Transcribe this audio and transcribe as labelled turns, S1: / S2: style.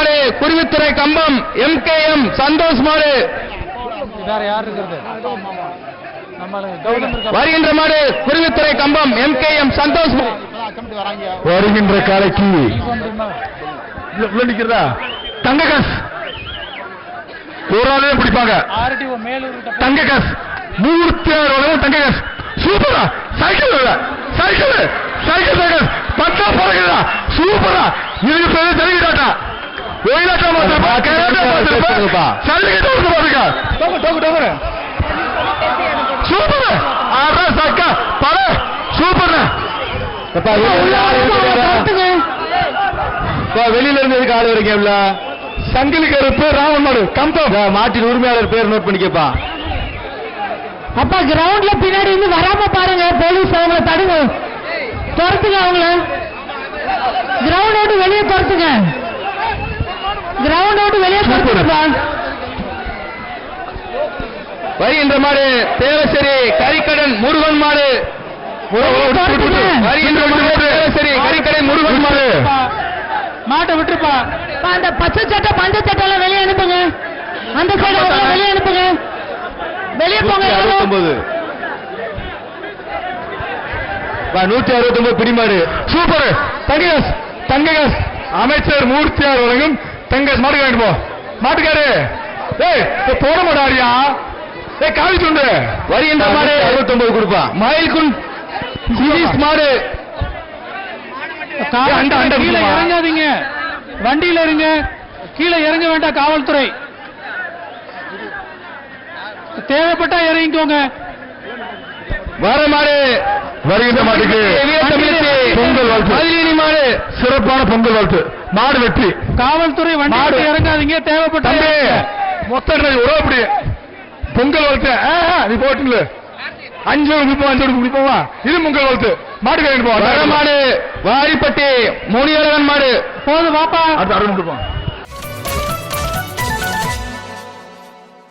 S1: மாடு Kuruvithurai Cumbum M K M Santhosh மாடு வருகின்ற மாடு Kuruvithurai Cumbum M K M Santhosh மாடு.
S2: வருகின்ற காலைக்கு.
S3: முடியுமா
S2: உள்ள நிக்கிறதா தங்க காசு ஒரு ஆளே பிடிப்பாங்க.
S3: ஆர்டிஓ மேலூர் கிட்ட போய்
S2: தங்க காசு மூர்த்தி ஆயிரம் தங்க காசு சூப்பரா. Cycle cycle. சைக்கிள் தங்க பத்தா போறீங்களா சூப்பரா. இதுக்கு பேரு ஜல்லிக்கட்டாட்டா ஒயிலாட்டம் பார்த்திருப்பா கேரளா பார்த்திருப்பா ஜல்லிக்கட்டு வந்து பாருங்க டோக்கு டோக்கு டோக்கு சூப்பர். ஆறா சக்கா பல சூப்பர். வெளியில இருந்து எதுக்கு ஆள் வரீங்க உள்ள? சங்கிலி கருப்பு ராமன் மாடு கம்பம் மாட்டின் உரிமையாளர் பேர் நோட் பண்ணிக்கப்பா.
S4: அப்பா கிரவுண்ட்ல பின்னாடி இருந்து வராம பாருங்க. போலீஸ் அவங்கள தடுங்க. துரத்துங்க அவங்கள. கிரவுண்ட் விட்டு வெளியே துரத்துங்க. துரத்துங்கப்பா
S1: வருகின்ற மாடு தேவசேரி கரிக்கடன் முருகன் மாடு வருகின்ற மாடு தேவசேரி கரிக்கடை முருகன் மாடு
S3: மாட்டை விட்டுருப்பா
S4: அந்த பச்சை சட்டை பஞ்ச சட்டை எல்லாம் வெளியே அனுப்புங்க அந்த சைடு வெளியே அனுப்புங்க வெளியே போங்க.
S2: அறுபத்தொன்பது நூற்றி அறுபத்தொன்பது பிடிமாடு சூப்பர் தங்ககாஸ் தங்ககாஸ் அமைச்சர் மூர்த்தியார் வழங்கும் தங்கஸ் மாடு வாங்கிட்டு போ மாட்டுக்காரு. ஏய் போட மாட்டாரியா ஏய் காவி துண்டு.
S1: வருகின்ற மாடு?
S2: அறுபத்தொன்பது கொடுப்பா.
S1: மயில்குன் சிவிஸ் மாடு.
S3: காவல்துறை
S2: அண்டை, அண்டை
S3: கீழே? இறங்காதீங்க. வண்டியில இருங்க. கீழே இறங்க வேண்டாம் காவல்துறை. தேவைப்பட்டா இறங்கிக்கோங்க.
S1: வர மாடு
S2: வருகின்ற மாட்டுக்கு
S1: வீரத்தமிழ்ச்சி
S2: பொங்கல் வாழ்த்து.
S1: மதிலினி மாடு.
S2: சிறப்பான பொங்கல் வாழ்த்து. மாடு வெற்றி.
S3: காவல்துறை
S2: மாடு.
S3: இறங்காதீங்க தேவைப்பட்டா.
S2: மொத்தம் உறவு அப்படி பொங்கல் வாழ்த்து. நீ போட்டுல அஞ்சு குடிப்போம் அஞ்சு குடிப்போமா இது பொங்கல் வாழ்த்து. மாடு போவோம்
S1: மாடு. வாரிப்பட்டி முனியழகன் மாடு.
S3: போதும் வாப்பா.
S2: அடுத்து அருண் கொடுப்போம்.